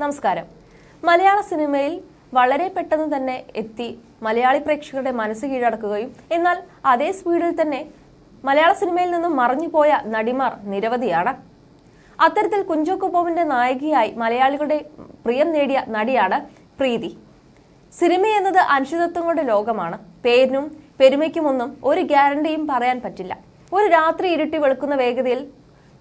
നമസ്കാരം. മലയാള സിനിമയിൽ വളരെ പെട്ടെന്ന് തന്നെ എത്തി മലയാളി പ്രേക്ഷകരുടെ മനസ്സ് കീഴടക്കുകയും എന്നാൽ അതേ സ്പീഡിൽ തന്നെ മലയാള സിനിമയിൽ നിന്നും മറഞ്ഞുപോയ നടിമാർ നിരവധിയാണ്. അത്തരത്തിൽ കുഞ്ചോക്കോ നായികയായി മലയാളികളുടെ പ്രിയം നേടിയ നടിയാണ് പ്രീതി. സിനിമ എന്നത് അനിശ്ചിതത്വങ്ങളുടെ ലോകമാണ്. പേരിനും പെരുമയ്ക്കുമൊന്നും ഒരു ഗ്യാരണ്ടിയും പറയാൻ പറ്റില്ല. ഒരു രാത്രി ഇരുട്ടി വെളുക്കുന്ന വേഗതയിൽ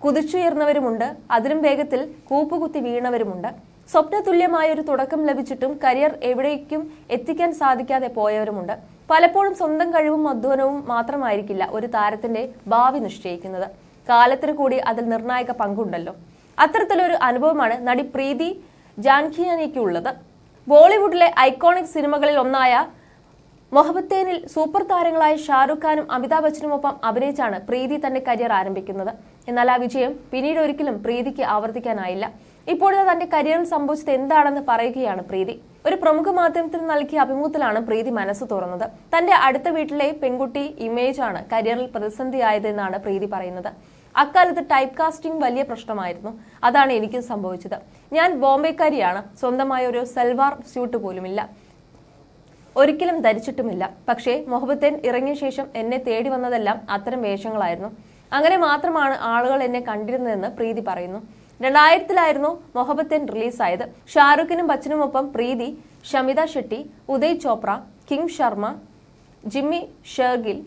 കുതിച്ചുയർന്നവരുമുണ്ട്. അതിലും വേഗത്തിൽ കൂപ്പുകുത്തി വീണവരുമുണ്ട്. സ്വപ്നതുല്യമായ ഒരു തുടക്കം ലഭിച്ചിട്ടും കരിയർ എവിടേക്കും എത്തിക്കാൻ സാധിക്കാതെ പോയവരുമുണ്ട്. പലപ്പോഴും സ്വന്തം കഴിവും അധ്വാനവും മാത്രമായിരിക്കില്ല ഒരു താരത്തിന്റെ ഭാവി നിശ്ചയിക്കുന്നത്. കാലത്തിന് കൂടി അതിൽ നിർണായക പങ്കുണ്ടല്ലോ. അത്തരത്തിലൊരു അനുഭവമാണ് നടി പ്രീതി ജാൻഖിയാനിക്കുള്ളത്. ബോളിവുഡിലെ ഐക്കോണിക് സിനിമകളിൽ ഒന്നായ മൊഹബത്തേനിൽ സൂപ്പർ താരങ്ങളായ ഷാറുഖ് ഖാനും അമിതാഭ് ബച്ചനുമൊപ്പം അഭിനയിച്ചാണ് പ്രീതി തന്റെ കരിയർ ആരംഭിക്കുന്നത്. എന്നാൽ ആ വിജയം പിന്നീട് ഒരിക്കലും പ്രീതിക്ക് ആവർത്തിക്കാനായില്ല. ഇപ്പോഴത്തെ തന്റെ കരിയറിൽ സംഭവിച്ചത് എന്താണെന്ന് പറയുകയാണ് പ്രീതി. ഒരു പ്രമുഖ മാധ്യമത്തിന് നൽകിയ അഭിമുഖത്തിലാണ് പ്രീതി മനസ്സ് തുറന്നത്. തന്റെ അടുത്ത വീട്ടിലെ പെൺകുട്ടി ഇമേജ് ആണ് കരിയറിൽ പ്രതിസന്ധിയായതെന്നാണ് പ്രീതി പറയുന്നത്. അക്കാലത്ത് ടൈപ്പ് കാസ്റ്റിംഗ് വലിയ പ്രശ്നമായിരുന്നു. അതാണ് എനിക്കും സംഭവിച്ചത്. ഞാൻ ബോംബെക്കാരിയാണ്. സ്വന്തമായ ഒരു സൽവാർ സ്യൂട്ട് പോലുമില്ല. ഒരിക്കലും ധരിച്ചിട്ടുമില്ല. പക്ഷേ മൊഹബത്തേൻ ഇറങ്ങിയ ശേഷം എന്നെ തേടി വന്നതെല്ലാം അത്തരം വേഷങ്ങളായിരുന്നു. അങ്ങനെ മാത്രമാണ് ആളുകൾ എന്നെ കണ്ടിരുന്നതെന്ന് പ്രീതി പറയുന്നു. രണ്ടായിരത്തിലായിരുന്നു മൊഹബത്തൻ റിലീസായത്. ഷാറുഖിനും ബച്ചനുമൊപ്പം പ്രീതി ഷമിത ഷെട്ടി ഉദയ് ചോപ്ര കിങ് ശർമ്മ ജിമ്മി ഷെർഗിൽ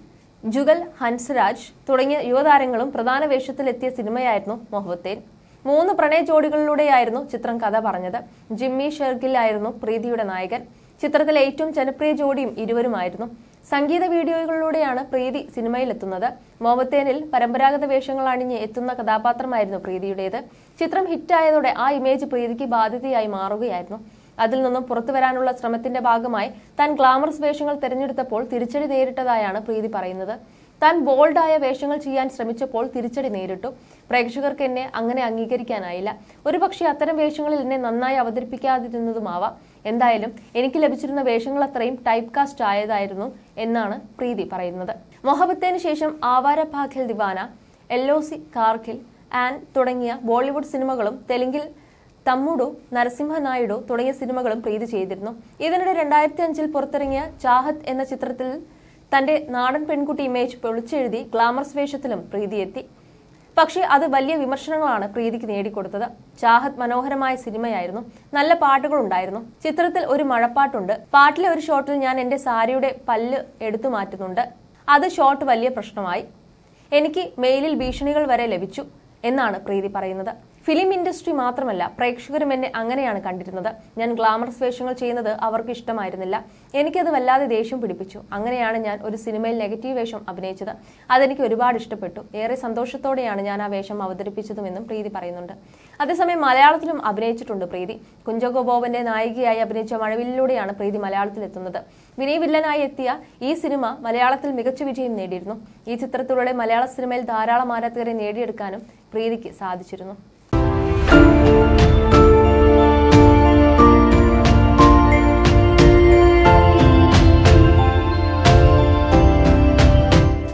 ജുഗൽ ഹൻസ്രാജ് തുടങ്ങിയ യുവതാരങ്ങളും പ്രധാന വേഷത്തിലെത്തിയ സിനിമയായിരുന്നു മൊഹബത്തേൻ. മൂന്ന് പ്രണയ ജോഡികളിലൂടെയായിരുന്നു ചിത്രം കഥ പറഞ്ഞത്. ജിമ്മി ഷെർഗിൽ ആയിരുന്നു പ്രീതിയുടെ നായകൻ. ചിത്രത്തിലെ ഏറ്റവും ജനപ്രിയ ജോഡിയും ഇരുവരുമായിരുന്നു. സംഗീത വീഡിയോകളിലൂടെയാണ് പ്രീതി സിനിമയിലെത്തുന്നത്. മോമത്തേനിൽ പരമ്പരാഗത വേഷങ്ങൾ അണിഞ്ഞ് എത്തുന്ന കഥാപാത്രമായിരുന്നു പ്രീതിയുടേത്. ചിത്രം ഹിറ്റായതോടെ ആ ഇമേജ് പ്രീതിക്ക് ബാധ്യതയായി മാറുകയായിരുന്നു. അതിൽ നിന്നും പുറത്തു വരാനുള്ള ശ്രമത്തിന്റെ ഭാഗമായി താൻ ഗ്ലാമറസ് വേഷങ്ങൾ തിരഞ്ഞെടുത്തപ്പോൾ തിരിച്ചടി നേരിട്ടതായാണ് പ്രീതി പറയുന്നത്. താൻ ബോൾഡായ വേഷങ്ങൾ ചെയ്യാൻ ശ്രമിച്ചപ്പോൾ തിരിച്ചടി നേരിട്ടു. പ്രേക്ഷകർക്ക് എന്നെ അങ്ങനെ അംഗീകരിക്കാനായില്ല. ഒരുപക്ഷെ അത്തരം വേഷങ്ങളിൽ എന്നെ നന്നായി അവതരിപ്പിക്കാതിരുന്നതുമാവാം. എന്തായാലും എനിക്ക് ലഭിച്ചിരുന്ന വേഷങ്ങൾ അത്രയും ടൈപ്പ് കാസ്റ്റ് ആയതായിരുന്നു എന്നാണ് പ്രീതി പറയുന്നത്. മൊഹബത്തേന് ശേഷം ആവാര ഭാഖിൽ ദിവാന എല്ലോസി കാർഖിൽ ആൻ തുടങ്ങിയ ബോളിവുഡ് സിനിമകളും തെലുങ്കിൽ തമ്മുഡു നരസിംഹ നായിഡു തുടങ്ങിയ സിനിമകളും പ്രീതി ചെയ്തിരുന്നു. ഇതിനിടെ രണ്ടായിരത്തി അഞ്ചിൽ പുറത്തിറങ്ങിയ ചാഹത്ത് എന്ന ചിത്രത്തിൽ തന്റെ നാടൻ പെൺകുട്ടി ഇമേജ് പൊളിച്ചെഴുതി ഗ്ലാമർ വേഷത്തിലും പ്രീതി എത്തി പക്ഷേ അത് വലിയ വിമർശനങ്ങളാണ് പ്രീതിക്ക് നേടിക്കൊടുത്തത്. ചാഹത്ത് മനോഹരമായ സിനിമയായിരുന്നു. നല്ല പാട്ടുകളുണ്ടായിരുന്നു. ചിത്രത്തിൽ ഒരു മഴപ്പാട്ടുണ്ട്. പാട്ടിലെ ഒരു ഷോട്ടിൽ ഞാൻ എന്റെ സാരിയുടെ പല്ല് എടുത്തു മാറ്റുന്നുണ്ട്. അത് ഷോട്ട് വലിയ പ്രശ്നമായി. എനിക്ക് മെയിലിൽ ഭീഷണികൾ വരെ ലഭിച്ചു. എന്നാണ് പ്രീതി പറയുന്നത്. ഫിലിം ഇൻഡസ്ട്രി മാത്രമല്ല പ്രേക്ഷകരും എന്നെ അങ്ങനെയാണ് കണ്ടിരുന്നത്. ഞാൻ ഗ്ലാമറസ് വേഷങ്ങൾ ചെയ്യുന്നത് അവർക്ക് ഇഷ്ടമായിരുന്നില്ല. എനിക്കത് വല്ലാതെ ദേഷ്യം പിടിപ്പിച്ചു. അങ്ങനെയാണ് ഞാൻ ഒരു സിനിമയിൽ നെഗറ്റീവ് വേഷം അഭിനയിച്ചത്. അതെനിക്ക് ഒരുപാട് ഇഷ്ടപ്പെട്ടു. ഏറെ സന്തോഷത്തോടെയാണ് ഞാൻ ആ വേഷം അവതരിപ്പിച്ചതുമെന്നും പ്രീതി പറയുന്നുണ്ട്. അതേസമയം മലയാളത്തിലും അഭിനയിച്ചിട്ടുണ്ട് പ്രീതി. ബോബന്റെ നായികയായി അഭിനയിച്ച മഴവില്ലിലൂടെയാണ് പ്രീതി മലയാളത്തിലെത്തുന്നത്. വിനയ് വില്ലനായി എത്തിയ ഈ സിനിമ മലയാളത്തിൽ മികച്ച വിജയം നേടിയിരുന്നു. ഈ ചിത്രത്തിലൂടെ മലയാള സിനിമയിൽ ധാരാളം ആരാധകരെ നേടിയെടുക്കാനും പ്രീതിക്ക് സാധിച്ചിരുന്നു.